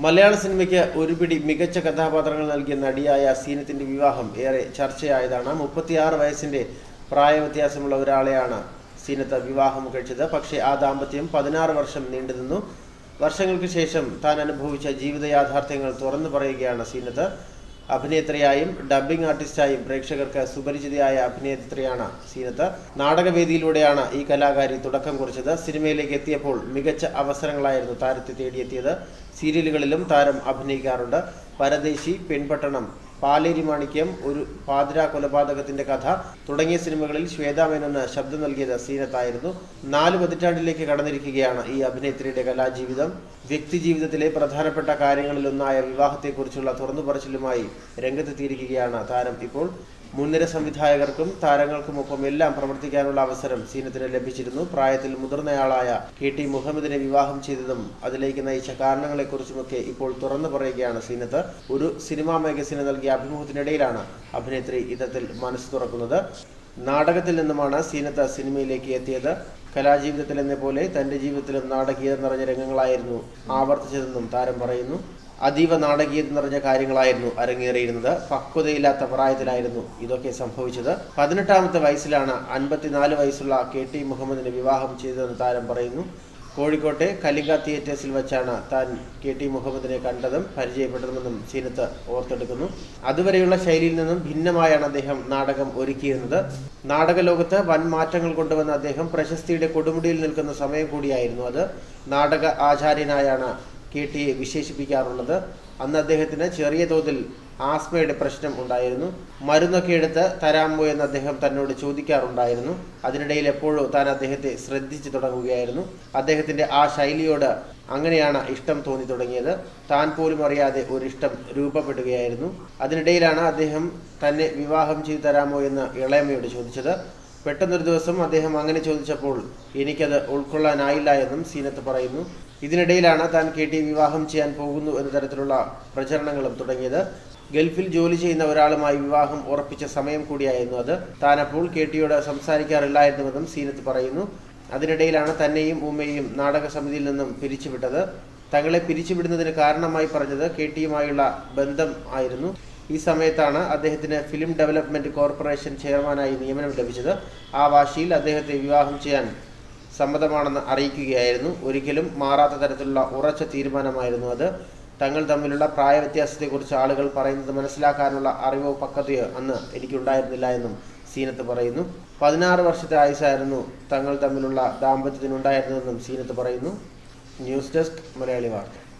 മലയാള സിനിമയ്ക്ക് ഒരു പിടി മികച്ച കഥാപാത്രങ്ങൾ നൽകിയ നടിയായ സീനത്തിന്റെ വിവാഹം ഏറെ ചർച്ചയായതാണ്. മുപ്പത്തിയാറ് വയസ്സിന്റെ പ്രായവ്യത്യാസമുള്ള ഒരാളെയാണ് സീനത്ത് വിവാഹം കഴിച്ചത്. പക്ഷേ ആ ദാമ്പത്യം പതിനാറ് വർഷം നീണ്ടുനിന്നു വർഷങ്ങൾക്ക് ശേഷം താൻ അനുഭവിച്ച ജീവിത യാഥാർത്ഥ്യങ്ങൾ തുറന്നു പറയുകയാണ് സീനത്ത്. അഭിനേത്രിയായും ഡബ്ബിംഗ് ആർട്ടിസ്റ്റായും പ്രേക്ഷകർക്ക് സുപരിചിതയായ അഭിനേത്രിയാണ് സീനത്ത്. നാടകവേദിയിലൂടെയാണ് ഈ കലാകാരി തുടക്കം കുറിച്ചത്. സിനിമയിലേക്ക് എത്തിയപ്പോൾ മികച്ച അവസരങ്ങളായിരുന്നു താരത്തെ തേടിയെത്തിയത്. സീരിയലുകളിലും താരം അഭിനയിക്കാറുണ്ട്. പരദേശി പെൺപട്ടണം പാലേരി മാണിക്യം ഒരു പാതിര കൊലപാതകത്തിന്റെ കഥ തുടങ്ങിയ സിനിമകളിൽ ശ്വേതാമേനോന് ശബ്ദം നൽകിയത് സീനത്തായിരുന്നു. നാല് പതിറ്റാണ്ടിലേക്ക് കടന്നിരിക്കുകയാണ് ഈ അഭിനേത്രിയുടെ കലാജീവിതം. വ്യക്തി ജീവിതത്തിലെ പ്രധാനപ്പെട്ട കാര്യങ്ങളിലൊന്നായ വിവാഹത്തെക്കുറിച്ചുള്ള തുറന്നുപറച്ചിലുമായി രംഗത്തെത്തിയിരിക്കുകയാണ് താരം ഇപ്പോൾ. മുൻനിര സംവിധായകർക്കും താരങ്ങൾക്കുമൊപ്പം എല്ലാം പ്രവർത്തിക്കാനുള്ള അവസരം സീനത്തിന് ലഭിച്ചിരുന്നു. പ്രായത്തിൽ മുതിർന്നയാളായ കെ ടി മുഹമ്മദിനെ വിവാഹം ചെയ്തതും അതിലേക്ക് നയിച്ച കാരണങ്ങളെക്കുറിച്ചുമൊക്കെ ഇപ്പോൾ തുറന്നു പറയുകയാണ് സീനത്ത്. ഒരു സിനിമാ മാഗസിന് നൽകിയ അഭിമുഖത്തിനിടയിലാണ് അഭിനേത്രി ഇത്തരത്തിൽ മനസ്സ് തുറക്കുന്നത്. നാടകത്തിൽ നിന്നുമാണ് സീനത്ത് സിനിമയിലേക്ക് എത്തിയത്. കലാജീവിതത്തിൽ എന്ന പോലെ തന്റെ ജീവിതത്തിലും നാടകീയത നിറഞ്ഞ രംഗങ്ങളായിരുന്നു ആവർത്തിച്ചതെന്നും താരം പറയുന്നു. അതീവ നാടകീയത നിറഞ്ഞ കാര്യങ്ങളായിരുന്നു അരങ്ങേറിയിരുന്നത്. പക്വതയില്ലാത്ത പ്രായത്തിലായിരുന്നു ഇതൊക്കെ സംഭവിച്ചത്. പതിനെട്ടാമത്തെ വയസ്സിലാണ് അൻപത്തിനാല് വയസ്സുള്ള കെ ടി മുഹമ്മദിനെ വിവാഹം ചെയ്തതെന്ന് താരം പറയുന്നു. കോഴിക്കോട്ടെ കലിംഗ തിയേറ്റേഴ്സിൽ വെച്ചാണ് താൻ കെ ടി മുഹമ്മദിനെ കണ്ടതും പരിചയപ്പെട്ടതുമെന്നും സീനത്ത് ഓർത്തെടുക്കുന്നു. അതുവരെയുള്ള ശൈലിയിൽ നിന്നും ഭിന്നമായാണ് അദ്ദേഹം നാടകം ഒരുക്കിയിരുന്നത്. നാടക ലോകത്ത് വൻ മാറ്റങ്ങൾ കൊണ്ടുവന്ന അദ്ദേഹം പ്രശസ്തിയുടെ കൊടുമുടിയിൽ നിൽക്കുന്ന സമയം കൂടിയായിരുന്നു അത്. നാടക ആചാര്യനായാണ് കെ ടിയെ വിശേഷിപ്പിക്കാറുള്ളത്. അന്ന് അദ്ദേഹത്തിന് ചെറിയ തോതിൽ ആസ്മയുടെ പ്രശ്നം ഉണ്ടായിരുന്നു. മരുന്നൊക്കെ എടുത്ത് തരാമോ എന്ന് അദ്ദേഹം തന്നോട് ചോദിക്കാറുണ്ടായിരുന്നു. അതിനിടയിൽ എപ്പോഴും താൻ അദ്ദേഹത്തെ ശ്രദ്ധിച്ചു തുടങ്ങുകയായിരുന്നു. അദ്ദേഹത്തിന്റെ ആ ശൈലിയോട് അങ്ങനെയാണ് ഇഷ്ടം തോന്നി തുടങ്ങിയത്. താൻ പോലും അറിയാതെ ഒരു ഇഷ്ടം രൂപപ്പെടുകയായിരുന്നു. അതിനിടയിലാണ് അദ്ദേഹം തന്നെ വിവാഹം ചെയ്തു തരാമോ എന്ന് ഇളയമ്മയോട് ചോദിച്ചത്. പെട്ടെന്നൊരു ദിവസം അദ്ദേഹം അങ്ങനെ ചോദിച്ചപ്പോൾ എനിക്കത് ഉൾക്കൊള്ളാനായില്ല എന്നും സീനത്ത് പറയുന്നു. ഇതിനിടയിലാണ് താൻ കെ ടി വിവാഹം ചെയ്യാൻ പോകുന്നു എന്ന തരത്തിലുള്ള പ്രചരണങ്ങളും തുടങ്ങിയത്. ഗൾഫിൽ ജോലി ചെയ്യുന്ന ഒരാളുമായി വിവാഹം ഉറപ്പിച്ച സമയം കൂടിയായിരുന്നു അത്. താനപ്പോൾ ടിയോട് സംസാരിക്കാറില്ലായിരുന്നുവെന്നും സീനത്ത് പറയുന്നു. അതിനിടയിലാണ് തന്നെയും ഉമ്മയും നാടക സമിതിയിൽ നിന്നും പിരിച്ചുവിട്ടത്. തങ്ങളെ പിരിച്ചുവിടുന്നതിന് കാരണമായി പറഞ്ഞത് കെ ടിയുമായുള്ള ബന്ധം ആയിരുന്നു. ഈ സമയത്താണ് അദ്ദേഹത്തിന് ഫിലിം ഡെവലപ്മെന്റ് കോർപ്പറേഷൻ ചെയർമാനായി നിയമനം ലഭിച്ചത്. ആ വാശിയിൽ അദ്ദേഹത്തെ വിവാഹം ചെയ്യാൻ സമ്മതമാണെന്ന് അറിയിക്കുകയായിരുന്നു. ഒരിക്കലും മാറാത്ത തരത്തിലുള്ള ഉറച്ച തീരുമാനമായിരുന്നു അത്. തങ്ങൾ തമ്മിലുള്ള പ്രായ വ്യത്യാസത്തെക്കുറിച്ച് ആളുകൾ പറയുന്നത് മനസ്സിലാക്കാനുള്ള അറിവോ പക്വതയോ അന്ന് എനിക്കുണ്ടായിരുന്നില്ല എന്നും സീനത്ത് പറയുന്നു. പതിനാറ് വർഷത്തെ ആയുസായിരുന്നു തങ്ങൾ തമ്മിലുള്ള ദാമ്പത്യത്തിനുണ്ടായിരുന്നതെന്നും സീനത്ത് പറയുന്നു. ന്യൂസ് ഡെസ്ക് മലയാളി വാർത്ത.